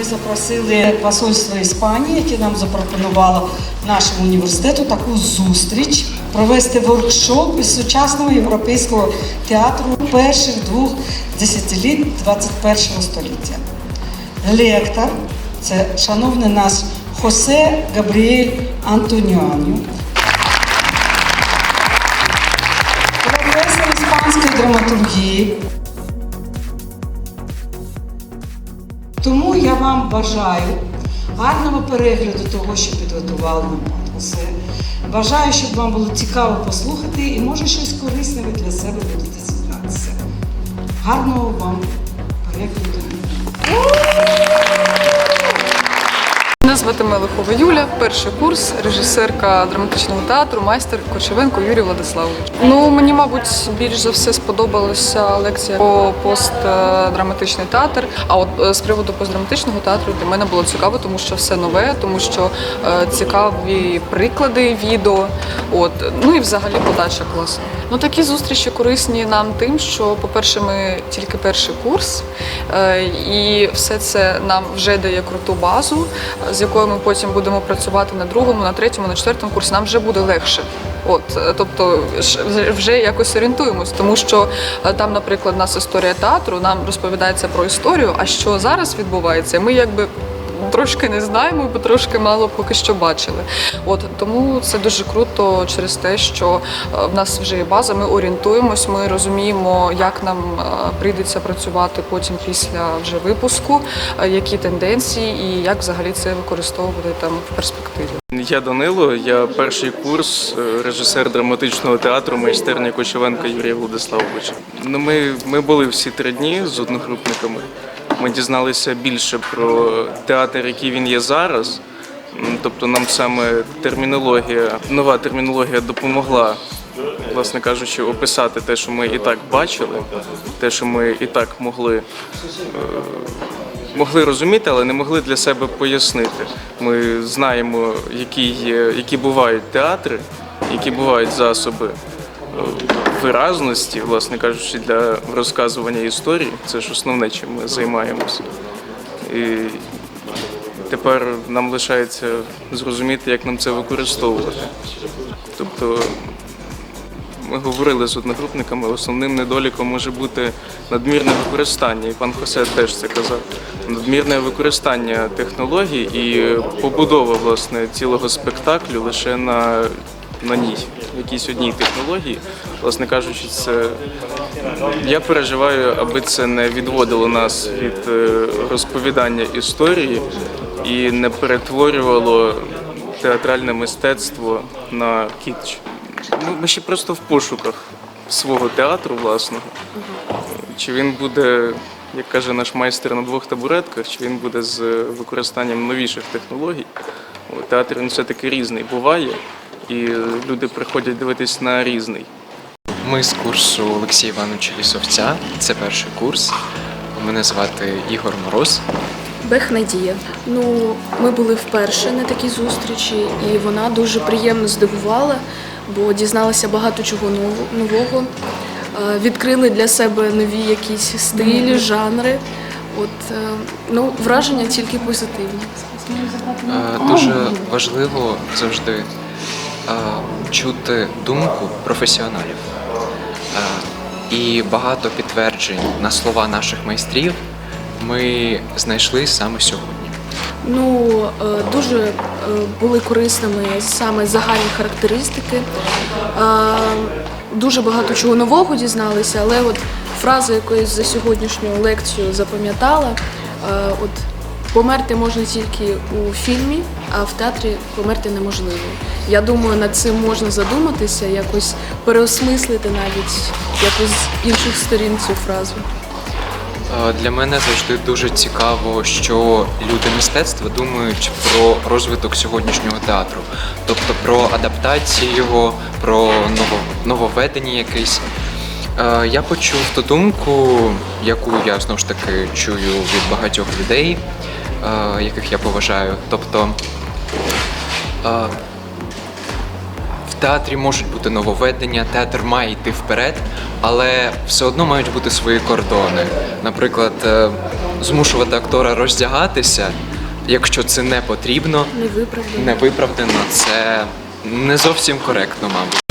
Ми запросили посольство Іспанії, яке нам запропонувало нашому університету таку зустріч провести воркшоп із сучасного європейського театру перших двох десятиліть 21 століття. Лектор це шановний наш Хосе Габріель Антоніаню, професор іспанської драматургії. Тому я вам бажаю гарного перегляду того, що підготували на конкурси. Бажаю, щоб вам було цікаво послухати і може щось корисне ви для себе будете дізнатися. Гарного вам перегляду. Мелихова Юля, перший курс, режисерка драматичного театру, майстер Кочевенко Юрій Владиславович. Ну мені, мабуть, більш за все сподобалася лекція про постдраматичний театр. А от е, з приводу постдраматичного театру для мене було цікаво, тому що все нове, тому що е, цікаві приклади відео. От ну і взагалі подача класна. Ну такі зустрічі корисні нам тим, що, по-перше, ми тільки перший курс, е, і все це нам вже дає круту базу, з якою ми потім будемо працювати на другому, на третьому, на четвертому курсі. Нам вже буде легше. От, е, тобто вже якось орієнтуємось, тому що е, там, наприклад, у нас історія театру, нам розповідається про історію. А що зараз відбувається, ми якби трошки не знаємо, бо трошки мало поки що бачили. От тому це дуже круто через те, що е, в нас вже є база. Ми орієнтуємось, ми розуміємо, як нам е, прийдеться працювати потім після вже випуску, е, які тенденції і як взагалі це використовувати там в перспективі. Я Данило, я перший курс режисер драматичного театру майстерня Кочевенка Юрія Владиславовича. Ну, ми, ми були всі три дні з одногрупниками. Ми дізналися більше про театр, який він є зараз. Тобто нам саме термінологія, нова термінологія допомогла, власне кажучи, описати те, що ми і так бачили, те, що ми і так могли могли розуміти, але не могли для себе пояснити. Ми знаємо, які, є, які бувають театри, які бувають засоби е, виразності, власне кажучи, для розказування історії. Це ж основне, чим ми займаємося. І тепер нам лишається зрозуміти, як нам це використовувати. Тобто ми говорили з одногрупниками, основним недоліком може бути надмірне використання, і пан Хосе теж це казав. Надмірне використання технологій і побудова власне цілого спектаклю лише на, на ній, якійсь одній технології. Власне кажучи, це я переживаю, аби це не відводило нас від е, розповідання історії і не перетворювало театральне мистецтво на кітч. Ми ще просто в пошуках свого театру власного. Чи він буде, як каже наш майстер, на двох табуретках, чи він буде з використанням новіших технологій. Театр він все-таки різний буває, і люди приходять дивитись на різний. Ми з курсу Олексія Івановича Лісовця. Це перший курс. Мене звати Ігор Мороз. Бех Надія. Ну, ми були вперше на такій зустрічі, і вона дуже приємно здивувала, бо дізналася багато чого нового. Е, Відкрили для себе нові якісь стилі, жанри. От е, ну, враження тільки позитивні. Е, Дуже важливо завжди чути думку професіоналів. І багато підтверджень на слова наших майстрів ми знайшли саме сьогодні. Ну, е, дуже е, були корисними саме загальні характеристики. Е, Дуже багато чого нового дізналися, але от фраза якоїсь за сьогоднішню лекцію запам'ятала. От померти можна тільки у фільмі, а в театрі померти неможливо. Я думаю, над цим можна задуматися, якось переосмислити навіть якось з інших сторін цю фразу. Для мене завжди дуже цікаво, що люди мистецтва думають про розвиток сьогоднішнього театру, тобто про адаптацію його, про ново, нововведення якесь. Я почув ту думку, яку я знову ж таки чую від багатьох людей, яких я поважаю. Тобто е, в театрі можуть бути нововведення, театр має йти вперед, але все одно мають бути свої кордони. Наприклад, е, змушувати актора роздягатися, якщо це не потрібно, Не виправдано. це не зовсім коректно, мабуть.